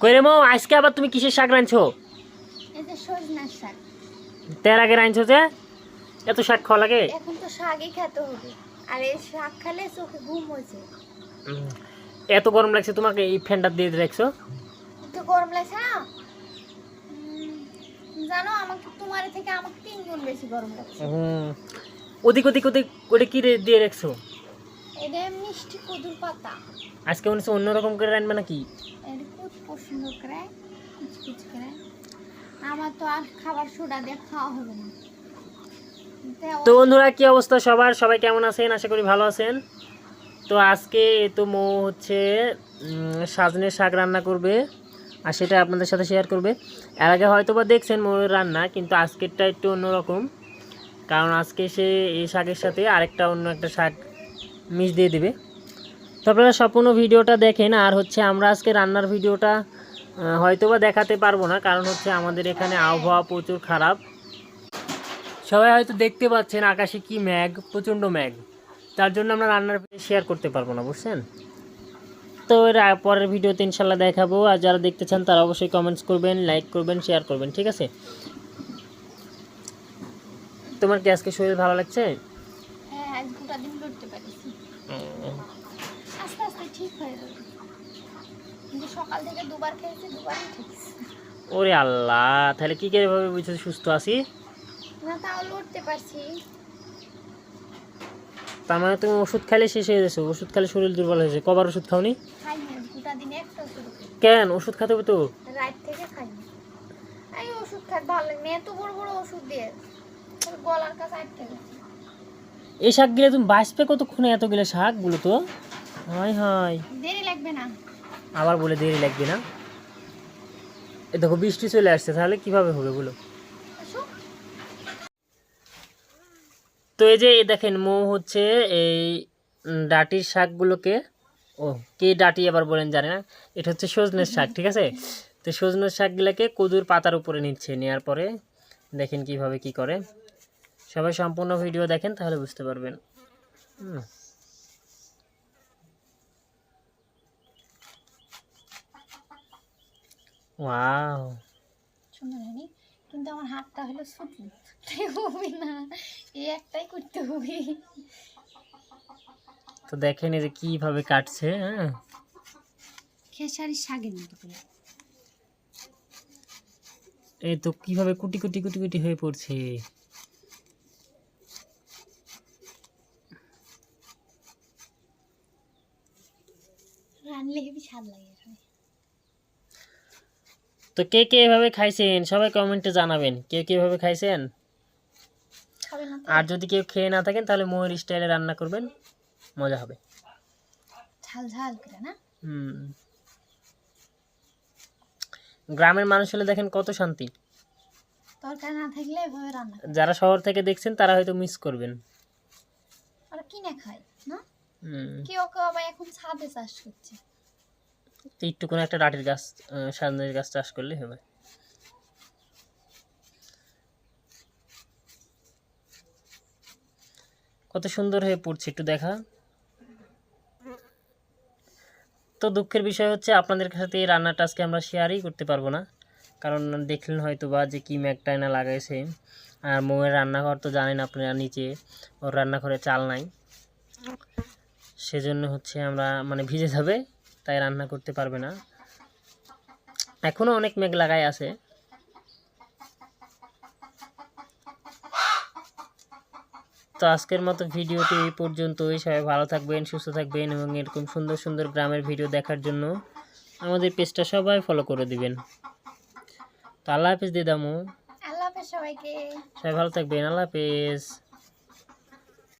কই রে মো আজকে আবার তুমি কিসের শাক রাঁধছো? তের আগে রাঁধছো যে? এত শাক খাওয়া লাগে? এখন তো শাকই খেতে হবে। আর এই শাক খেলে চোখে ঘুম হয়েছে। এত গরম লাগছে তোমাকে এই ফ্যানটা দিয়ে রাখছো? তো গরম লাগছে না? জানো আমাকে তোমার থেকে আমাকে তিন গুণ বেশি গরম লাগছে। হুম ওদিক ওদিক ওদিক ওটা কি দিয়ে রাখছো? এটা মিষ্টি কদুর পাতা। আজকে মনে হচ্ছে অন্যরকম করে রান্না নাকি? এর খুব পছন্দ করে কুচকুচ করে। আমার তো আর খাবার সোডা দিয়ে খাওয়া হবে না। তো বন্ধুরা কি অবস্থা সবার? সবাই কেমন আছেন? আশা করি ভালো আছেন। তো আজকে তো মো হচ্ছে সাজনের শাক রান্না করবে আর সেটা আপনাদের সাথে শেয়ার করবে। এর আগে হয়তো বা দেখছেন মোর রান্না কিন্তু আজকেরটা একটু অন্যরকম। কারণ আজকে সে এই শাকের সাথে আরেকটা অন্য একটা শাক মিশ দিয়ে দেবে। তো আপনারা সম্পূর্ণ ভিডিওটা দেখেন আর হচ্ছে আমরা আজকে রান্নার ভিডিওটা আহ, হয়তো বা দেখাতে পারব না কারণ হচ্ছে আমাদের এখানে আবহাওয়া প্রচুর খারাপ। সবাই হয়তো দেখতে পাচ্ছেন আকাশে কি ম্যাগ প্রচণ্ড ম্যাগ তার জন্য আমরা রান্নার শেয়ার করতে পারব না বুঝছেন? তো এর পরের ভিডিওতে ইনশাল্লাহ দেখাবো আর যারা দেখতে চান তারা অবশ্যই কমেন্টস করবেন লাইক করবেন শেয়ার করবেন ঠিক আছে? তোমার কি আজকে শরীর ভালো লাগছে? ঠিক হয়ে যাবে কিন্তু সকাল থেকে দুবার খেয়েছি দুবারই ঠিক ওরে আল্লাহ তাহলে কি করে ভাবে বুঝছ সুস্থ আছি? না তাও লড়তে পারছি। তার মানে তুমি ওষুধ শেষ হয়ে গেছো ওষুধ শরীর দুর্বল হয়েছে কবার ওষুধ খাওনি? খাই কেন? ওষুধ খেতে হবে তো? রাত থেকে খাইনি এই ওষুধ খাই ভালো না এত বড় বড় ওষুধ দিয়ে গলার কাছে আটকে গেছে। এই শাকগুলো তুমি বাঁচবে কতক্ষণে এতগুলো শাকগুলো তো? হয় হয় দেরি লাগবে না। আবার বলে দেরি লাগবে না? এ দেখো বৃষ্টি চলে আসছে তাহলে কীভাবে হবে বলো? তো এই যে দেখেন মো হচ্ছে এই ডাটির শাকগুলোকে ও কে ডাটি আবার বলেন জানে না? এটা হচ্ছে সজনের শাক ঠিক আছে? তো সজনের শাকগুলোকে কদুর পাতার উপরে নিচ্ছে নেওয়ার পরে দেখেন কীভাবে কি করে। সবাই সম্পূর্ণ ভিডিও দেখেন তাহলে বুঝতে পারবেন। হুম। ওয়াও সুন্দর হয়নি? কিন্তু আমার হাতটা হলো ছুটি তাই হবে না। এই একটাই করতে হবে। তো দেখেন এই যে কীভাবে কাটছে হ্যাঁ? খেসারি শাকের মতো করে। এই তো কীভাবে কুটি কুটি কুটি কুটি হয়ে পড়ছে। রানলে হেবি স্বাদ লাগে। তো কে কে এভাবে খাইছেন? সবাই কমেন্টে জানাবেন। কে কে এভাবে খাইছেন? আর যদি কেউ খেয়ে না থাকেন তাহলে ময়ূর স্টাইলে রান্না করবেন। মজা হবে। ঝাল ঝাল করে না? হুম। গ্রামের মানুষ হলে দেখেন কত শান্তি। তরকারি না থাকলে এভাবে রান্না যারা শহর থেকে দেখছেন তারা হয়তো মিস করবেন। কিনে খায় না? কেউ কেউ আবার এখন ছাদে চাষ করছে? তো একটু কোনো একটা ডাটির গাছ আহ, সামনের গাছ চাষ করলে হবে। কত সুন্দর হয়ে পড়ছে একটু দেখা। তো দুঃখের বিষয় হচ্ছে আপনাদের সাথে এই রান্নাটা আজকে আমরা শেয়ারই করতে পারব না। কারণ দেখলেন হয়তো বা যে কি ম্যাকটাইনা লাগাইছে। আর মৌয়ের রান্নাঘর তো জানেন আপনারা নিচে ওর রান্নাঘরে চাল নাই। সেজন্য হচ্ছে আমরা মানে ভিজে যাবে। তাই রান্না করতে পারবে না। এখনও অনেক মেঘ লাগাই আছে। তো আজকের মতো ভিডিওটি এই পর্যন্তই। সবাই ভালো থাকবেন সুস্থ থাকবেন এবং এরকম সুন্দর সুন্দর গ্রামের ভিডিও দেখার জন্য আমাদের পেজটা সবাই ফলো করে দিবেন। তো আল্লাহ হাফিজ দিদামু। আল্লাহ হাফেজ সবাইকে। সবাই ভালো থাকবেন আল্লাহ হাফিজ।